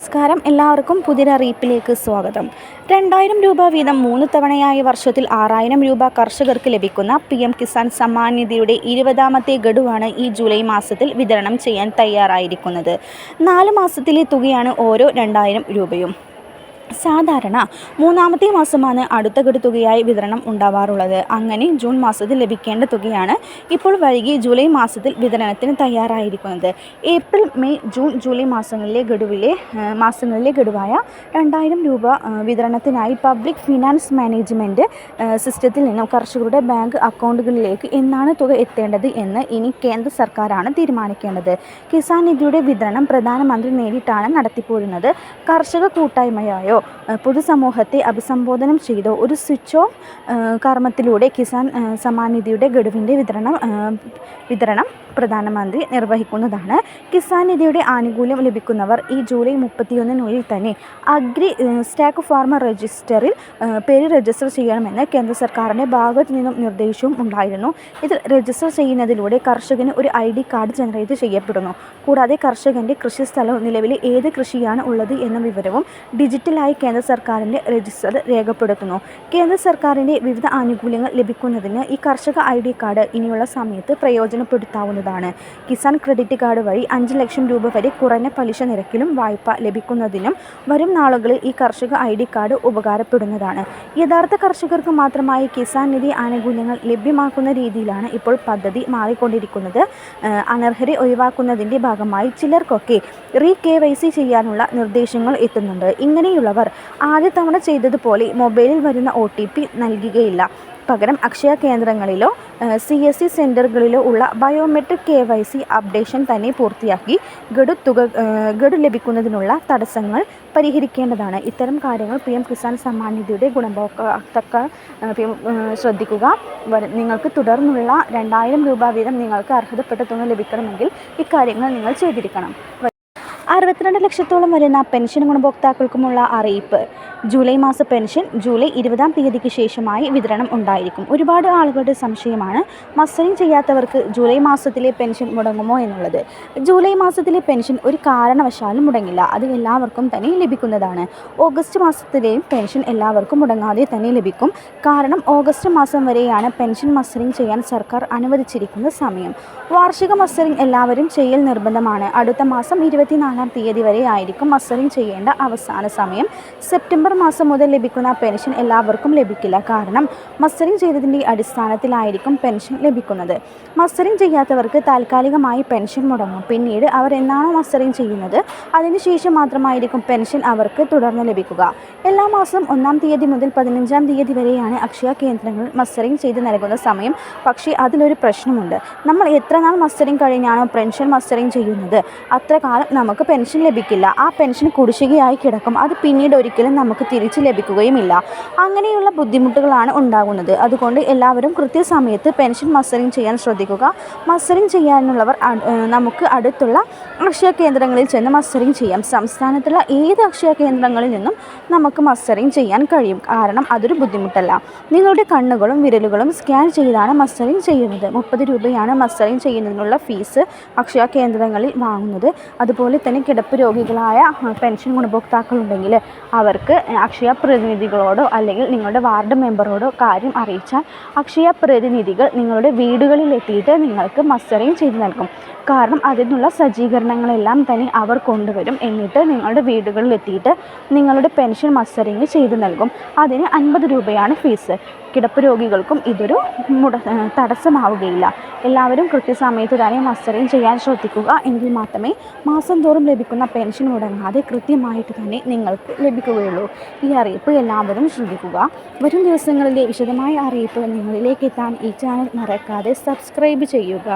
നമസ്കാരം. എല്ലാവർക്കും പുതിയൊരറിയിപ്പിലേക്ക് സ്വാഗതം. രണ്ടായിരം രൂപ വീതം മൂന്ന് തവണയായി വർഷത്തിൽ ആറായിരം രൂപ കർഷകർക്ക് ലഭിക്കുന്ന പി എം കിസാൻ സമ്മാൻ നിധിയുടെ ഇരുപതാമത്തെ ഗഡുവാണ് ഈ ജൂലൈ മാസത്തിൽ വിതരണം ചെയ്യാൻ തയ്യാറായിരിക്കുന്നത്. നാല് മാസത്തിലെ തുകയാണ് ഓരോ രണ്ടായിരം രൂപയും. സാധാരണ മൂന്നാമത്തെ മാസമാണ് അടുത്ത ഗഡു തുകയായി വിതരണം ഉണ്ടാവാറുള്ളത്. അങ്ങനെ ജൂൺ മാസത്തിൽ ലഭിക്കേണ്ട തുകയാണ് ഇപ്പോൾ വൈകി ജൂലൈ മാസത്തിൽ വിതരണത്തിന് തയ്യാറായിരിക്കുന്നത്. ഏപ്രിൽ മെയ് ജൂൺ ജൂലൈ മാസങ്ങളിലെ ഗഡുവിലെ മാസങ്ങളിലെ ഗഡുവായ രണ്ടായിരം രൂപ വിതരണത്തിനായി പബ്ലിക് ഫിനാൻസ് മാനേജ്മെന്റ് സിസ്റ്റത്തിൽ നിന്നും കർഷകരുടെ ബാങ്ക് അക്കൗണ്ടുകളിലേക്ക് എന്നാണ് തുക എത്തേണ്ടത് എന്ന് ഇനി കേന്ദ്ര സർക്കാരാണ് തീരുമാനിക്കേണ്ടത്. കിസാൻ നിധിയുടെ വിതരണം പ്രധാനമന്ത്രി നേരിട്ടാണ് നടത്തിപ്പോരുന്നത്. കർഷക കൂട്ടായ്മയായോ ഏഹ് പൊതുസമൂഹത്തെ അഭിസംബോധനം ചെയ്തോ. ഒരു സ്വിച്ച് ഓഫ് കർമ്മത്തിലൂടെ കിസാൻ സമ്മാൻ നിധിയുടെ ഗഡുവിന്റെ വിതരണം വിതരണം പ്രധാനമന്ത്രി നിർവഹിക്കുന്നതാണ്. കിസാൻ നിധിയുടെ ആനുകൂല്യം ലഭിക്കുന്നവർ ഈ ജൂലൈ മുപ്പത്തിയൊന്നിനുള്ളിൽ തന്നെ അഗ്രി സ്റ്റാക്ക് ഫാർമർ രജിസ്റ്ററിൽ പേര് രജിസ്റ്റർ ചെയ്യണമെന്ന് കേന്ദ്ര സർക്കാരിന്റെ ഭാഗത്തു നിന്നും നിർദ്ദേശവും ഉണ്ടായിരുന്നു. ഇത് രജിസ്റ്റർ ചെയ്യുന്നതിലൂടെ കർഷകന് ഒരു ഐ ഡി കാർഡ് ജനറേറ്റ് ചെയ്യപ്പെടുന്നു. കൂടാതെ കർഷകന്റെ കൃഷിസ്ഥലവും നിലവിൽ ഏത് കൃഷിയാണ് ഉള്ളത് എന്ന വിവരവും ഡിജിറ്റലായി കേന്ദ്ര സർക്കാരിന്റെ രജിസ്റ്റർ രേഖപ്പെടുത്തുന്നു. കേന്ദ്ര സർക്കാരിന്റെ വിവിധ ആനുകൂല്യങ്ങൾ ലഭിക്കുന്നതിന് ഈ കർഷക ഐ ഡി കാർഡ് ഇനിയുള്ള സമയത്ത് പ്രയോജനപ്പെടുത്താവുന്നതാണ്. കിസാൻ ക്രെഡിറ്റ് കാർഡ് വഴി അഞ്ച് ലക്ഷം രൂപ വരെ കുറഞ്ഞ പലിശ നിരക്കിലും വായ്പ ലഭിക്കുന്നതിനും വരും നാളുകളിൽ ഈ കർഷക ഐ ഡി കാർഡ് ഉപകാരപ്പെടുന്നതാണ്. യഥാർത്ഥ കർഷകർക്ക് മാത്രമായി കിസാൻ നിധി ആനുകൂല്യങ്ങൾ ലഭ്യമാക്കുന്ന രീതിയിലാണ് ഇപ്പോൾ പദ്ധതി മാറിക്കൊണ്ടിരിക്കുന്നത്. അനർഹരെ ഒഴിവാക്കുന്നതിന്റെ ഭാഗമായി ചിലർക്കൊക്കെ റീ കെ വൈ സി ചെയ്യാനുള്ള നിർദ്ദേശങ്ങൾ എത്തുന്നുണ്ട്. ഇങ്ങനെയുള്ളവർ ആദ്യ തവണ ചെയ്തതുപോലെ മൊബൈലിൽ വരുന്ന ഒ ടി പി നൽകുകയില്ല. പകരം അക്ഷയ കേന്ദ്രങ്ങളിലോ സി എസ് സി സെന്ററുകളിലോ ഉള്ള biometric K Y C updation തന്നെ പൂർത്തിയാക്കി ഗഡു തുക ഗഡു ലഭിക്കുന്നതിനുള്ള തടസ്സങ്ങൾ പരിഹരിക്കേണ്ടതാണ്. ഇത്തരം കാര്യങ്ങൾ പി എം കിസാൻ സമ്മാൻ നിധിയുടെ ഗുണഭോക്താക്കൾ ശ്രദ്ധിക്കുക. നിങ്ങൾക്ക് തുടർന്നുള്ള രണ്ടായിരം രൂപ വീതം നിങ്ങൾക്ക് അർഹതപ്പെട്ട തുക ലഭിക്കണമെങ്കിൽ ഇക്കാര്യങ്ങൾ നിങ്ങൾ ചെയ്തിരിക്കണം. അറുപത്തിരണ്ട് ലക്ഷത്തോളം വരുന്ന പെൻഷൻ ഗുണഭോക്താക്കൾക്കുമുള്ള അറിയിപ്പ്. ജൂലൈ മാസ പെൻഷൻ ജൂലൈ ഇരുപതാം തീയതിക്ക് ശേഷമായി വിതരണം ഉണ്ടായിരിക്കും. ഒരുപാട് ആളുകളുടെ സംശയമാണ് മസ്റ്ററിംഗ് ചെയ്യാത്തവർക്ക് ജൂലൈ മാസത്തിലെ പെൻഷൻ മുടങ്ങുമോ എന്നുള്ളത്. ജൂലൈ മാസത്തിലെ പെൻഷൻ ഒരു കാരണവശാലും മുടങ്ങില്ല. അത് എല്ലാവർക്കും തന്നെ ലഭിക്കുന്നതാണ്. ഓഗസ്റ്റ് മാസത്തിലെയും പെൻഷൻ എല്ലാവർക്കും മുടങ്ങാതെ തന്നെ ലഭിക്കും. കാരണം ഓഗസ്റ്റ് മാസം വരെയാണ് പെൻഷൻ മസ്റ്ററിംഗ് ചെയ്യാൻ സർക്കാർ അനുവദിച്ചിരിക്കുന്ന സമയം. വാർഷിക മസ്റ്ററിംഗ് എല്ലാവരും ചെയ്യൽ നിർബന്ധമാണ്. അടുത്ത മാസം ഇരുപത്തിനാലാം തീയതി വരെ ആയിരിക്കും മസ്റ്ററിംഗ് ചെയ്യേണ്ട അവസാന സമയം. സെപ്റ്റംബർ മാസം മുതൽ ലഭിക്കുന്ന പെൻഷൻ എല്ലാവർക്കും ലഭിക്കില്ല. കാരണം മസ്റ്ററിംഗ് ചെയ്തതിന്റെ അടിസ്ഥാനത്തിലായിരിക്കും പെൻഷൻ ലഭിക്കുന്നത്. മസ്റ്ററിംഗ് ചെയ്യാത്തവർക്ക് താൽക്കാലികമായി പെൻഷൻ മുടങ്ങും. പിന്നീട് അവർ എന്നാണോ മസ്റ്ററിംഗ് ചെയ്യുന്നത് അതിനുശേഷം മാത്രമായിരിക്കും പെൻഷൻ അവർക്ക് തുടർന്ന് ലഭിക്കുക. എല്ലാ മാസം ഒന്നാം തീയതി മുതൽ പതിനഞ്ചാം തീയതി വരെയാണ് അക്ഷയ കേന്ദ്രങ്ങൾ മസ്റ്ററിംഗ് ചെയ്ത് നൽകുന്ന സമയം. പക്ഷേ അതിലൊരു പ്രശ്നമുണ്ട്. നമ്മൾ എത്ര നാൾ മസ്റ്ററിംഗ് കഴിഞ്ഞാണോ പെൻഷൻ മസ്റ്ററിംഗ് ചെയ്യുന്നത്? അത്ര കാലം നമുക്ക് പെൻഷൻ ലഭിക്കില്ല. ആ പെൻഷൻ കുടിശ്ശികയായി കിടക്കും. അത് പിന്നീട് ഒരിക്കലും നമുക്ക് തിരിച്ച് ലഭിക്കുകയുമില്ല. അങ്ങനെയുള്ള ബുദ്ധിമുട്ടുകളാണ് ഉണ്ടാകുന്നത്. അതുകൊണ്ട് എല്ലാവരും കൃത്യസമയത്ത് പെൻഷൻ മസറിങ് ചെയ്യാൻ ശ്രദ്ധിക്കുക. മസറിങ് ചെയ്യാനുള്ളവർ നമുക്ക് അടുത്തുള്ള അക്ഷയ കേന്ദ്രങ്ങളിൽ ചെന്ന് മസറിങ് ചെയ്യാം. സംസ്ഥാനത്തുള്ള ഏത് അക്ഷയ കേന്ദ്രങ്ങളിൽ നിന്നും നമുക്ക് മസ്സറിങ് ചെയ്യാൻ കഴിയും. കാരണം അതൊരു ബുദ്ധിമുട്ടല്ല. നിങ്ങളുടെ കണ്ണുകളും വിരലുകളും സ്കാൻ ചെയ്താണ് മസ്സറിങ് ചെയ്യുന്നത്. മുപ്പത് രൂപയാണ് മസ്സറിങ് ചെയ്യുന്നതിനുള്ള ഫീസ് അക്ഷയ കേന്ദ്രങ്ങളിൽ വാങ്ങുന്നത്. അതുപോലെ തന്നെ കിടപ്പ് രോഗികളായ പെൻഷൻ ഗുണഭോക്താക്കളുണ്ടെങ്കിൽ അവർക്ക് അക്ഷയ പ്രതിനിധികളോടോ അല്ലെങ്കിൽ നിങ്ങളുടെ വാർഡ് മെമ്പറോടോ കാര്യം അറിയിച്ചാൽ അക്ഷയ പ്രതിനിധികൾ നിങ്ങളുടെ വീടുകളിൽ എത്തിയിട്ട് നിങ്ങൾക്ക് മസ്റ്ററിങ് ചെയ്ത് നൽകും. കാരണം അതിനുള്ള സജ്ജീകരണങ്ങളെല്ലാം തന്നെ അവർ കൊണ്ടുവരും. എന്നിട്ട് നിങ്ങളുടെ വീടുകളിൽ എത്തിയിട്ട് നിങ്ങളുടെ പെൻഷൻ മസ്റ്ററിങ് ചെയ്ത് നൽകും. അതിന് അൻപത് രൂപയാണ് ഫീസ്. കിടപ്പ് രോഗികൾക്കും ഇതൊരു മുട തടസ്സമാവുകയില്ല. എല്ലാവരും കൃത്യസമയത്ത് തന്നെ മസ്റ്ററിങ് ചെയ്യാൻ ശ്രദ്ധിക്കുക എങ്കിൽ മാത്രമേ മാസം തോറും ലഭിക്കുന്ന പെൻഷൻ മുടങ്ങാതെ കൃത്യമായിട്ട് തന്നെ നിങ്ങൾക്ക് ലഭിക്കുകയുള്ളൂ. ഈ അറിയിപ്പ് എല്ലാവരും ശ്രദ്ധിക്കുക. വരും ദിവസങ്ങളിലെ വിശദമായ അറിയിപ്പ് നിങ്ങളിലേക്ക് എത്താൻ ഈ ചാനൽ മറക്കാതെ സബ്സ്ക്രൈബ് ചെയ്യുക.